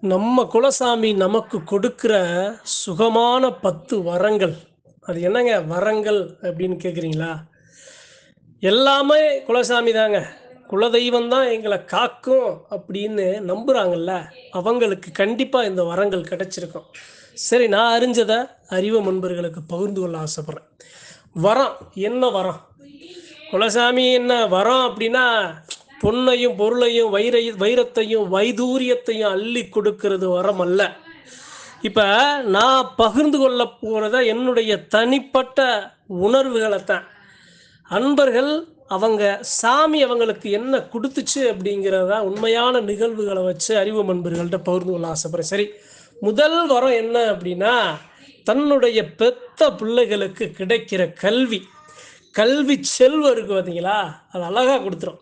நம்ம குலசாமி நமக்கு கொடுக்கிற சுகமான பத்து வரங்கள். அது என்னங்க? வரங்கள் அப்படின்னு கேட்குறீங்களா எல்லாமே குலசாமி தாங்க. குலதெய்வம் தான் எங்களை காக்கும் அப்படின்னு நம்புகிறாங்கல்ல அவங்களுக்கு கண்டிப்பாக இந்த வரங்கள் கிடைச்சிருக்கும். சரி நான் அறிஞ்சதை அறிவு முன்பர்களுக்கு பகிர்ந்து கொள்ள ஆசைப்பட்றேன். வரம். என்ன வரம்? குலசாமி என்ன வரம் அப்படின்னா பொன்னையும் பொருளையும் வைரை வைரத்தையும் வைதூரியத்தையும் அள்ளி கொடுக்கிறது வரம் அல்ல இப்போ நான் பகிர்ந்து கொள்ள போகிறத என்னுடைய தனிப்பட்ட உணர்வுகளை தான் அன்பர்கள் அவங்க சாமி அவங்களுக்கு என்ன கொடுத்துச்சு அப்படிங்கிறத உண்மையான நிகழ்வுகளை வச்சு அறிவு அன்பர்கள்ட்ட பகிர்ந்து கொள்ள ஆசைப்படுறேன். சரி முதல் வரம் என்ன அப்படின்னா தன்னுடைய பெத்த பிள்ளைகளுக்கு கிடைக்கிற கல்வி. கல்வி செல்வம் இருக்கு பார்த்தீங்களா அது அழகாக கொடுத்துரும்.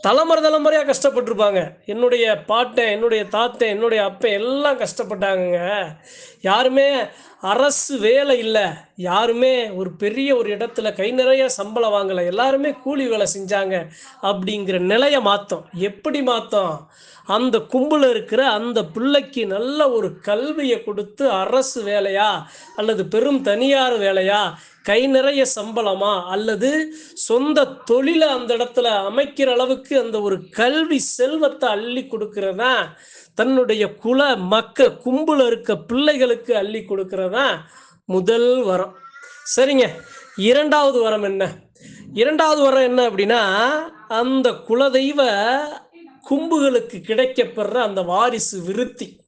தலைமுறை தலைமுறையாக கஷ்டப்பட்டிருப்பாங்க. என்னுடைய பாட்டன் என்னுடைய தாத்தன் என்னுடைய அப்பன் எல்லாம் கஷ்டப்பட்டாங்கங்க. யாருமே அரசு வேலை இல்லை. யாருமே ஒரு பெரிய ஒரு இடத்துல கை நிறைய சம்பளம் வாங்கலை. எல்லாருமே கூலி வேலை செஞ்சாங்க அப்படிங்கிற நிலையை மாற்றோம் எப்படி மாற்றோம் அந்த கும்பலில் இருக்கிற அந்த பிள்ளைக்கு நல்ல ஒரு கல்வியை கொடுத்து அரசு வேலையா? அல்லது பெரும் தனியார் வேலையா? கை நிறைய சம்பளமா? அல்லது சொந்த தொழிலை அந்த இடத்துல அமைக்கிற அளவுக்கு அந்த ஒரு கல்வி செல்வத்தை அள்ளி கொடுக்கறதா? தன்னுடைய குல மக்க கும்பல இருக்க பிள்ளைகளுக்கு அள்ளி கொடுக்கறதா? முதல் வரம். சரிங்க. இரண்டாவது வரம் என்ன? இரண்டாவது வரம் என்ன அப்படின்னா அந்த குலதெய்வ கும்புகளுக்கு கிடைக்கப்பெற அந்த வாரிசு விருத்தி.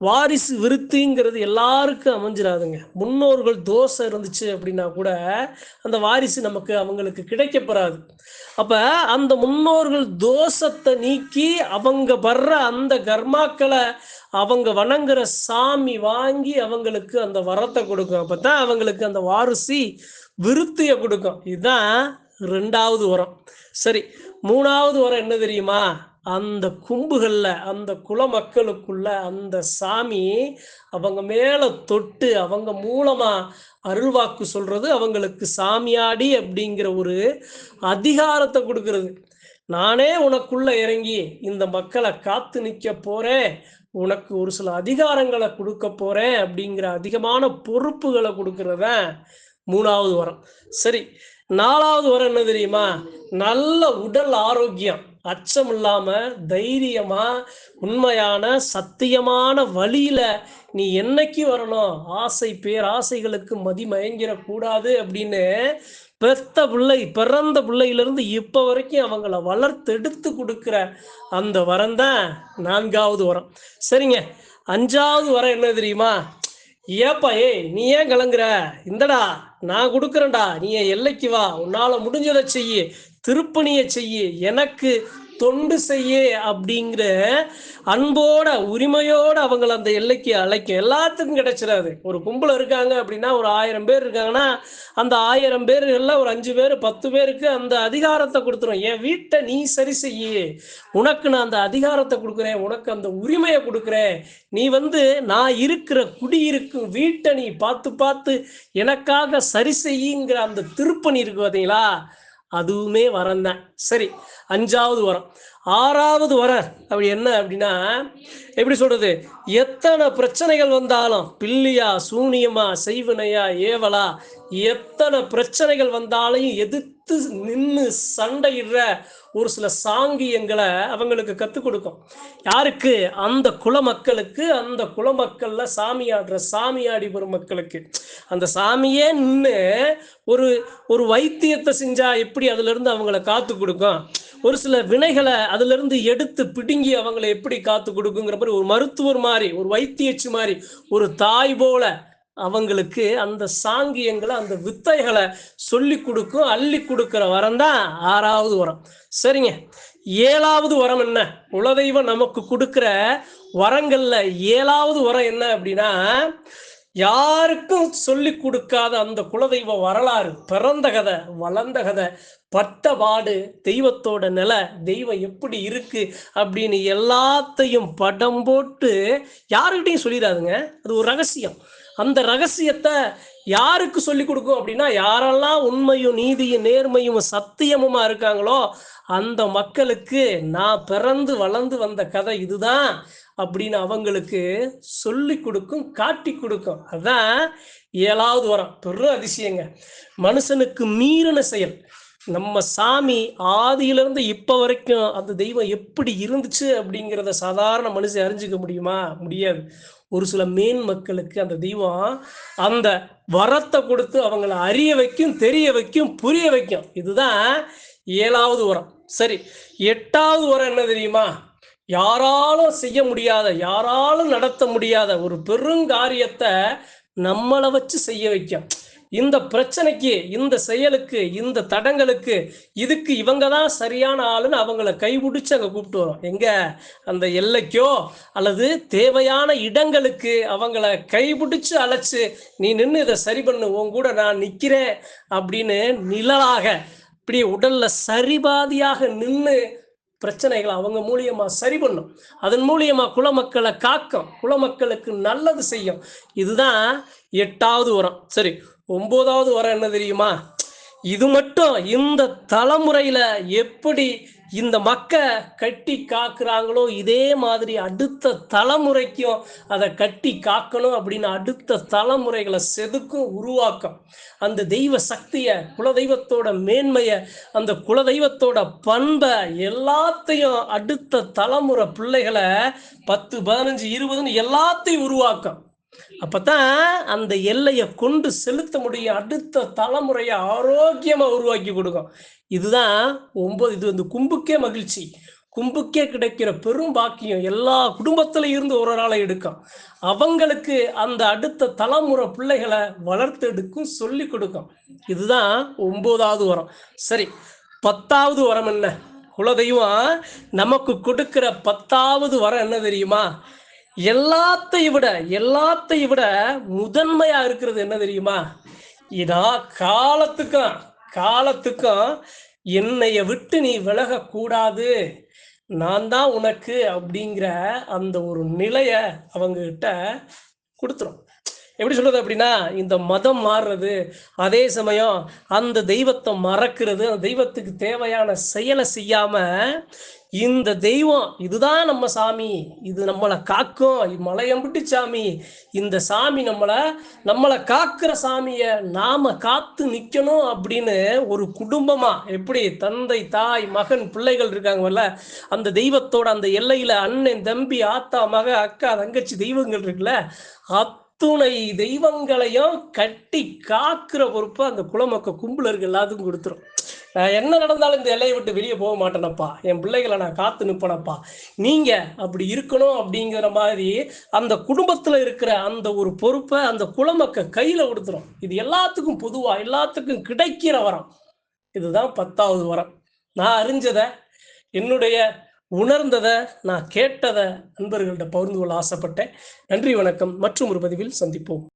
வாரிசு விருத்திங்கிறது எல்லாருக்கும் அமைஞ்சிடாதுங்க முன்னோர்கள் தோசை இருந்துச்சு அப்படின்னா கூட அந்த வாரிசு நமக்கு அவங்களுக்கு கிடைக்கப்படாது அப்போ அந்த முன்னோர்கள் தோஷத்தை நீக்கி அவங்க வர்ற அந்த கர்மாக்களை அவங்க வணங்குற சாமி வாங்கி அவங்களுக்கு அந்த வரத்தை கொடுக்கும். அப்போ தான் அவங்களுக்கு அந்த வாரிசி விருத்தியை கொடுக்கும். இதுதான் ரெண்டாவது உரம். சரி மூணாவது உரம் என்ன தெரியுமா? அந்த கும்புகளில் அந்த குல மக்களுக்குள்ள அந்த சாமி அவங்க மேலே தொட்டு அவங்க மூலமாக அருள்வாக்கு சொல்கிறது அவங்களுக்கு சாமியாடி அப்படிங்கிற ஒரு அதிகாரத்தை கொடுக்கறது. நானே உனக்குள்ள இறங்கி இந்த மக்களை காத்து நிற்க போகிறேன் உனக்கு ஒரு சில அதிகாரங்களை கொடுக்க போகிறேன் அப்படிங்கிற அதிகமான பொறுப்புகளை கொடுக்கறத மூணாவது வரம். சரி நாலாவது வரம் என்ன தெரியுமா? நல்ல உடல் ஆரோக்கியம். அச்சம் இல்லாம தைரியமா உண்மையான சத்தியமான வழியில நீ என்னைக்கு வரணும்? ஆசை பேராசைகளுக்கு மதிமயங்கிடக்கூடாது அப்படின்னு பெத்த பிள்ளை பிறந்த பிள்ளையிலிருந்து இப்போ வரைக்கும் அவங்கள வளர்த்தெடுத்து கொடுக்குற அந்த வரம் தான் நான்காவது வரம். சரிங்க. அஞ்சாவது வரம் என்ன தெரியுமா? ஏப்பா ஏய் நீ ஏன் கலங்குற இந்தடா நான் கொடுக்குறேன்டா நீ என் எல்லைக்கு வா உன்னால முடிஞ்சதை செய்யு. திருப்பணியை செய்யு. எனக்கு தொண்டு செய்ய அப்படிங்கிற அன்போட உரிமையோட அவங்கள அந்த எல்லைக்கு அழைக்கும். எல்லாத்துக்கும் கிடைச்சிடாது. ஒரு கும்பல் இருக்காங்க அப்படின்னா ஒரு ஆயிரம் பேர் இருக்காங்கன்னா அந்த ஆயிரம் பேர்கள்ல ஒரு அஞ்சு பேர் பத்து பேருக்கு அந்த அதிகாரத்தை கொடுத்துரும். என் வீட்டை நீ சரி செய்ய. உனக்கு நான் அந்த அதிகாரத்தை கொடுக்குறேன். உனக்கு அந்த உரிமையை கொடுக்குறேன். நீ வந்து நான் இருக்கிற குடியிருக்கும் வீட்டை நீ பார்த்து பார்த்து எனக்காக சரி செய்யுங்கிற அந்த திருப்பணி இருக்கு பார்த்தீங்களா அதுவுமே வரம் தான். சரி அஞ்சாவது வரம். ஆறாவது வர அப்படி என்ன அப்படின்னா எப்படி சொல்றது? எத்தனை பிரச்சனைகள் வந்தாலும் பில்லியா சூனியமா செய்வனையா ஏவலா எத்தனை பிரச்சனைகள் வந்தாலையும் எதிர்த்து நின்று சண்டையிடுற ஒரு சில சாங்கியங்களை அவங்களுக்கு கற்றுக் கொடுக்கும். யாருக்கு? அந்த குல மக்களுக்கு அந்த குல மக்கள்ல சாமியாடுற சாமியாடி பெறும் மக்களுக்கு. அந்த சாமியே நின்று ஒரு ஒரு வைத்தியத்தை செஞ்சா எப்படி அதுல இருந்து அவங்கள காத்து கொடுக்கும்? ஒரு சில வினைகளை அதுல இருந்து எடுத்து பிடுங்கி அவங்களை எப்படி காத்து கொடுக்குங்கிற மாதிரி ஒரு மருத்துவர் மாதிரி ஒரு வைத்தியச்சு மாதிரி ஒரு தாய் போல அவங்களுக்கு அந்த சாங்கியங்களை அந்த வித்தைகளை சொல்லி கொடுக்கும் அள்ளி கொடுக்கிற வரம் தான் ஆறாவது வரம். சரிங்க. ஏழாவது வரம் என்ன? குலதெய்வம் நமக்கு கொடுக்குற வரங்கள்ல ஏழாவது வரம் என்ன அப்படின்னா யாருக்கும் சொல்லி கொடுக்காத அந்த குலதெய்வ வரலாறு பிறந்த கதை வளர்ந்த கதை பட்ட பாடு தெய்வத்தோட நிலை தெய்வம் எப்படி இருக்கு அப்படின்னு எல்லாத்தையும் படம் போட்டு யாருக்கிட்டையும் சொல்லிடாதுங்க. அது ஒரு ரகசியம். அந்த ரகசியத்தை யாருக்கு சொல்லி கொடுக்கும் அப்படின்னா யாரெல்லாம் உண்மையும் நீதியும் நேர்மையும் சத்தியமுமா இருக்காங்களோ அந்த மக்களுக்கு நான் பிறந்து வளர்ந்து வந்த கதை இதுதான் அப்படின்னு அவங்களுக்கு சொல்லி கொடுக்கும் காட்டி கொடுக்கும். அதான் ஏழாவது வரம். பெரும் அதிசயங்க. மனுஷனுக்கு மீறின செயல். நம்ம சாமி ஆதியிலிருந்து இப்போ வரைக்கும் அந்த தெய்வம் எப்படி இருந்துச்சு அப்படிங்கிறத சாதாரண மனுஷன் அறிஞ்சிக்க முடியுமா? முடியாது. ஒரு சில மேன் மக்களுக்கு அந்த தெய்வம் அந்த வரத்தை கொடுத்து அவங்கள அறிய வைக்கும் தெரிய வைக்கும் புரிய வைக்கும். இதுதான் ஏழாவது உரம். சரி எட்டாவது உரம் என்ன தெரியுமா? யாராலும் செய்ய முடியாத யாராலும் நடத்த முடியாத ஒரு பெருங்காரியத்தை நம்மளை வச்சு செய்ய வைக்கும். இந்த பிரச்சனைக்கு இந்த செயலுக்கு இந்த தடங்களுக்கு இதுக்கு இவங்க தான் சரியான ஆளுன்னு அவங்கள கைபிடிச்சு அங்கே கூப்பிட்டு வரோம். எங்க? அந்த எல்லைக்கோ அல்லது தேவையான இடங்களுக்கு அவங்கள கைபிடிச்சு அழைச்சு நீ நின்று இதை சரி பண்ணு உன் கூட நான் நிற்கிறேன் அப்படின்னு நிழலாக இப்படி உடல்ல சரிபாதியாக நின்று பிரச்சனைகளை அவங்க மூலியமா சரி பண்ணும். அதன் மூலியமா குலமக்களை காக்கும் குலமக்களுக்கு நல்லது செய்யும். இதுதான் எட்டாவது உரம். சரி ஒன்பதாவது வரம் என்ன தெரியுமா? இது மட்டும் இந்த தலைமுறையில எப்படி இந்த மக்க கட்டி காக்குறாங்களோ இதே மாதிரி அடுத்த தலைமுறைக்கும் அதை கட்டி காக்கணும் அப்படின்னு அடுத்த தலைமுறைகளை செதுக்கும் உருவாக்கம். அந்த தெய்வ சக்தியை குலதெய்வத்தோட மேன்மையை அந்த குலதெய்வத்தோட பண்பை எல்லாத்தையும் அடுத்த தலைமுறை பிள்ளைகளை பத்து பதினஞ்சு இருபதுன்னு எல்லாத்தையும் உருவாக்கும். அப்பதான் அந்த எல்லையை கொண்டு செலுத்த முடியும் அடுத்த தலைமுறையை ஆரோக்கியமா உருவாக்கி கொடுக்கும். இதுதான் ஒன்பது இது வந்து கும்புக்கே மகிழ்ச்சி. கும்புக்கே கிடைக்கிற பெரும் பாக்கியம் எல்லா குடும்பத்துல இருந்து ஒரு நாளை எடுக்கும். அவங்களுக்கு அந்த அடுத்த தலைமுறை பிள்ளைகளை வளர்த்தெடுக்கும் சொல்லி கொடுக்கும். இதுதான் ஒன்பதாவது வரம். சரி பத்தாவது வரம் என்ன? குலதெய்வம் நமக்கு கொடுக்கிற பத்தாவது வரம் என்ன தெரியுமா? எல்லாத்தையும் விட எல்லாத்தையும் விட முதன்மையா இருக்கிறது என்ன தெரியுமா? இதா காலத்துக்கும் காலத்துக்கும் என்னைய விட்டு நீ விலகக்கூடாது. நான் தான் உனக்கு அப்படிங்கிற அந்த ஒரு நிலைய அவங்க கிட்ட கொடுத்துரும். எப்படி சொல்றது அப்படின்னா இந்த மதம் மாறுறது அதே சமயம் அந்த தெய்வத்தை மறக்கிறது அந்த தெய்வத்துக்கு தேவையான செயலை செய்யாம இந்த தெய்வம் இதுதான் நம்ம சாமி. இது நம்மளை காக்கும். மலையம்பிட்டு சாமி. இந்த சாமி நம்மளை நம்மளை காக்கிற சாமியை நாம காத்து நிக்கணும் அப்படின்னு ஒரு குடும்பமா எப்படி தந்தை தாய் மகன் பிள்ளைகள் இருக்காங்கல்ல அந்த தெய்வத்தோட அந்த எல்லையில அண்ணன் தம்பி ஆத்தா மக அக்கா தங்கச்சி தெய்வங்கள் இருக்குல்ல அத்துணை தெய்வங்களையும் கட்டி காக்குற பொறுப்பு அந்த குலமக்க கும்பலர்கள் எல்லாத்துக்கும் கொடுத்துரும். என்ன நடந்தாலும் இந்த எல்லையை விட்டு வெளியே போக மாட்டேனப்பா. என் பிள்ளைகளை நான் காத்து நிற்பனப்பா நீங்க அப்படி இருக்கணும் அப்படிங்கிற மாதிரி அந்த குடும்பத்துல இருக்கிற அந்த ஒரு பொறுப்பை அந்த குலமக்க கையில கொடுத்துரும். இது எல்லாத்துக்கும் பொதுவா எல்லாத்துக்கும் கிடைக்கிற வரம். இதுதான் பத்தாவது வரம். நான் அறிஞ்சதை என்னுடைய உணர்ந்ததை நான் கேட்டதை நண்பர்கள்ட்ட பகிர்ந்து கொள்ள ஆசைப்பட்டேன். நன்றி வணக்கம். மற்றும் ஒரு பதிவில் சந்திப்போம்.